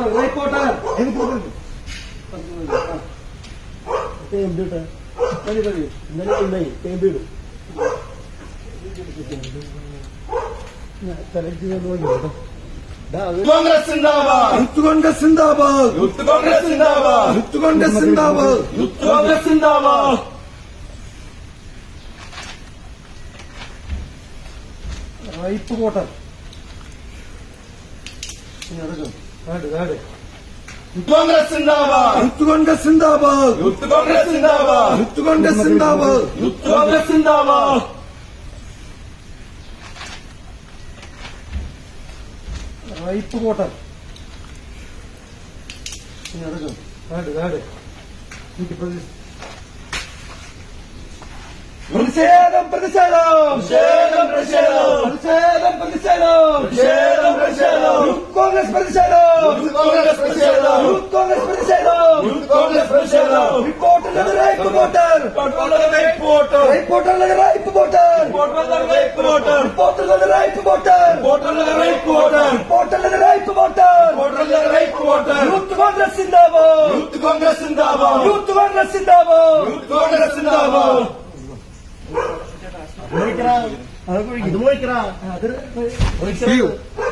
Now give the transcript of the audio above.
Reporter തേമ്പിട്ടെ. ഇന്നലെ ഉണ്ടായി തേമ്പിടും സെലക്ട് ചെയ്ത് നോക്കി. കേട്ടോ കോൺഗ്രസ് സിന്ദാബാദ്. യൂത്ത് കോൺഗ്രസ് സിന്ദാബാദ്. യൂത്ത് കോൺഗ്രസ് സിന്ദാബാദ്. യൂത്ത് കോൺഗ്രസ് സിന്ദാബാദ്. യൂത്ത് കോൺഗ്രസ് സിന്ദാബാദ്. റൈപ്പ് കോട്ടർ കാട് youth Congress youth Congress youth Congress youth Congress youth Congress ripe കോട്ടൺ എടുക്കും കാട് കാട് പ്രതിഷേധം. പ്രതിഷേധം പ്രതിഷേധം. പ്രതിഷേധം പ്രതിഷേധം. കോൺഗ്രസ് പ്രതിഷേധം. യൂത്ത് കോൺഗ്രസ് പ്രതിഷേധം. യൂത്ത് കോൺഗ്രസ് പ്രതിഷേധം. റിപ്പോർട്ടർ റൈപ്പ് വോട്ടർ. റിപ്പോർട്ടർ റൈപ്പ് വോട്ടർ. റിപ്പോർട്ടർ റൈപ്പ് വോട്ടർ. റിപ്പോർട്ടർ റൈപ്പ് വോട്ടർ. റിപ്പോർട്ടർ റൈപ്പ് വോട്ടർ. റിപ്പോർട്ടർ റൈപ്പ് വോട്ടർ. റിപ്പോർട്ടർ റൈപ്പ് വോട്ടർ. റിപ്പോർട്ടർ റൈപ്പ് വോട്ടർ. യൂത്ത് കോൺഗ്രസ് സിന്ദാബാദ്. യൂത്ത് കോൺഗ്രസ് സിന്ദാബാദ്. യൂത്ത് കോൺഗ്രസ് സിന്ദാബാദ്. യൂത്ത് കോൺഗ്രസ് സിന്ദാബാദ്. അത് കുഴിക്കണം. അത് കുഴിക്കണം. റിപ്പോർട്ടർ